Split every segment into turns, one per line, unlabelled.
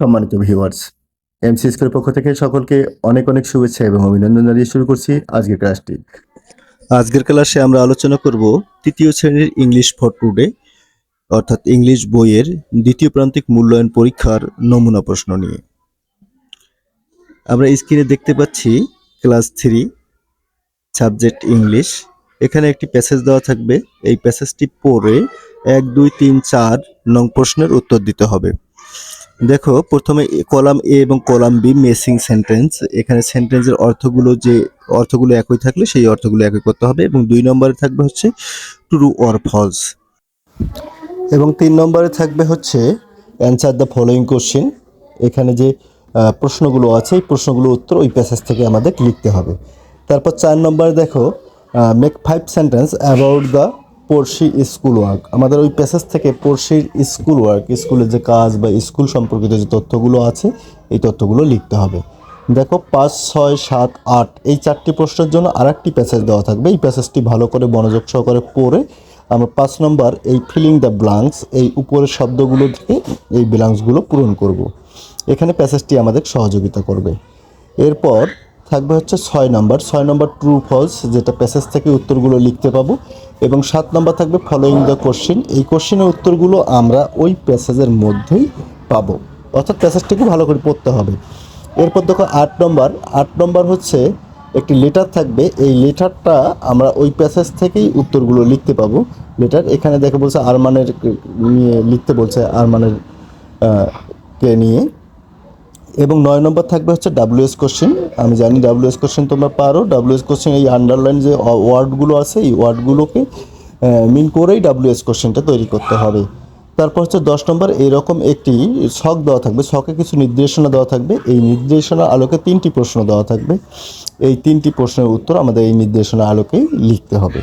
সম্মানিত viewers MC স্কুলের পক্ষ থেকে সকলকে অনেক অনেক শুভেচ্ছা এবং অভিনন্দন জানিয়ে শুরু করছি আজকের ক্লাসটি
আজকের ক্লাসে আমরা আলোচনা করব তৃতীয় শ্রেণির ইংলিশ ফর টুডে অর্থাৎ ইংলিশ বইয়ের দ্বিতীয় প্রান্তিক মূল্যায়ন পরীক্ষার নমুনা প্রশ্ন নিয়ে। আমরা স্ক্রিনে দেখতে পাচ্ছি ক্লাস থ্রি সাবজেক্ট ইংলিশ এখানে একটি প্যাসেজ দেওয়া থাকবে। এই প্যাসেজটি পড়ে এক, দুই, তিন, চার নং প্রশ্নের উত্তর দিতে হবে। দেখো, প্রথমে কলাম এ এবং কলাম বি মেসিং সেন্টেন্স। এখানে সেন্টেন্সের অর্থগুলো যে, অর্থগুলো একই থাকলে সেই অর্থগুলো একই করতে হবে এবং দুই নম্বরে থাকবে হচ্ছে ট্রু অর ফলস। এবং তিন নম্বরে থাকবে হচ্ছে অ্যান্সার দ্য ফলোয়িং কোশ্চেন। এখানে যে প্রশ্নগুলো আছে, এই প্রশ্নগুলোর উত্তর ওই প্যাসেজ থেকে আমাদের লিখতে হবে। তারপর চার নম্বরে দেখো make five sentences about the Porshi school work. আমাদের ওই প্যাসেজ থেকে পড়শির স্কুল ওয়ার্ক, স্কুলের যে কাজ বা স্কুল সম্পর্কিত যে তথ্যগুলো আছে, এই তথ্যগুলো লিখতে হবে। দেখো, পাঁচ, ছয়, সাত, আট, এই চারটি প্রশ্নের জন্য আর একটি প্যাসেজ দেওয়া থাকবে। এই প্যাসেজটি ভালো করে মনোযোগ সহকারে পড়ে আমরা পাঁচ নম্বর, এই ফিলিং দ্য ব্লাঙ্কস এই উপরের শব্দগুলো থেকে এই ব্লাঙ্কসগুলো পূরণ করব। এখানে প্যাসেজটি আমাদের সহযোগিতা করবে। এরপর থাকবে হচ্ছে ছয় নম্বর। ছয় নম্বর ট্রু ফলস যেটা প্যাসেজ থেকে উত্তরগুলো লিখতে পাবো। এবং সাত নম্বর থাকবে ফলোয়িং দ্য কোশ্চেন এই কোশ্চেনের উত্তরগুলো আমরা ওই প্যাসেজের মধ্যেই পাবো। অর্থাৎ প্যাসেজটিকে ভালো করে পড়তে হবে। এরপর দেখো আট নম্বর। আট নম্বর হচ্ছে একটি লেটার থাকবে। এই লেটারটা আমরা ওই প্যাসেজ থেকেই উত্তরগুলো লিখতে পাবো। লেটার এখানে দেখে বলছে আরমানের নিয়ে লিখতে বলছে আরমানের কে নিয়ে। এবং নয় নম্বর থাকবে হচ্ছে ডাব্লিউএস কোশ্চেন আমি জানি ডাব্লিউএস কোশ্চেন তোমরা পারো। ডাব্লিউএস কোশ্চেন এই আন্ডারলাইন যে ওয়ার্ডগুলো আছে, এই ওয়ার্ডগুলোকে মিন করেই ডাব্লিউএস কোশ্চেনটা তৈরি করতে হবে। তারপর হচ্ছে দশ নম্বর এইরকম একটি ছক দেওয়া থাকবে ছকে কিছু নির্দেশনা দেওয়া থাকবে। এই নির্দেশনার আলোকে তিনটি প্রশ্ন দেওয়া থাকবে। এই তিনটি প্রশ্নের উত্তর আমাদের এই নির্দেশনা আলোকেই লিখতে হবে।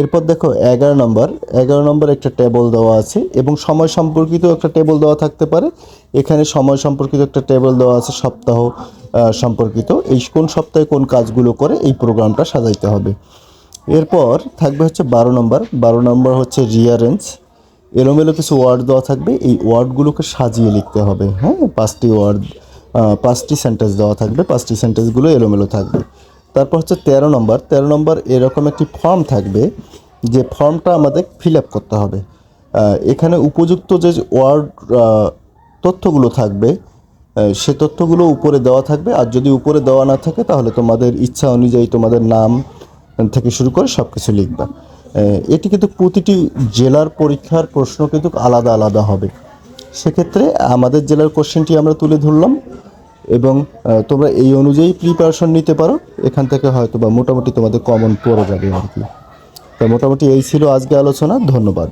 এরপর দেখো এগারো নম্বর। এগারো নম্বর একটা টেবল দেওয়া আছে এবং সময় সম্পর্কিত একটা টেবল দেওয়া থাকতে পারে। এখানে সময় সম্পর্কিত একটা টেবল দেওয়া আছে, সপ্তাহ সম্পর্কিত। এই কোন সপ্তাহে কোন কাজগুলো করে এই প্রোগ্রামটা সাজাইতে হবে। এরপর থাকবে হচ্ছে বারো নম্বর। বারো নম্বর হচ্ছে রিয়ারেঞ্জ এলোমেলো কিছু ওয়ার্ড দেওয়া থাকবে। এই ওয়ার্ডগুলোকে সাজিয়ে লিখতে হবে। হ্যাঁ পাঁচটি ওয়ার্ড পাঁচটি সেন্টেন্স দেওয়া থাকবে। পাঁচটি সেন্টেন্সগুলো এলোমেলো থাকবে। তারপর হচ্ছে তেরো নম্বর। তেরো নম্বর এরকম একটি ফর্ম থাকবে যে ফর্মটা আমাদের ফিল আপ করতে হবে। এখানে উপযুক্ত যে ওয়ার্ড তথ্যগুলো থাকবে সে তথ্যগুলো উপরে দেওয়া থাকবে। আর যদি উপরে দেওয়া না থাকে, তাহলে তোমাদের ইচ্ছা অনুযায়ী তোমাদের নাম থেকে শুরু করে সব কিছু লিখবা এটি কিন্তু প্রতিটি জেলার পরীক্ষার প্রশ্ন কিন্তু আলাদা আলাদা হবে। সেক্ষেত্রে আমাদের জেলার কোশ্চেনটি আমরা তুলে ধরলাম। এবং তোমরা এই অনুযায়ী প্রিপারেশন নিতে পারো। এখান থেকে হয়তো বা মোটামুটি তোমাদের কমন পড়ে যাবে আর কি। তো মোটামুটি এই ছিল আজকে আলোচনা। ধন্যবাদ।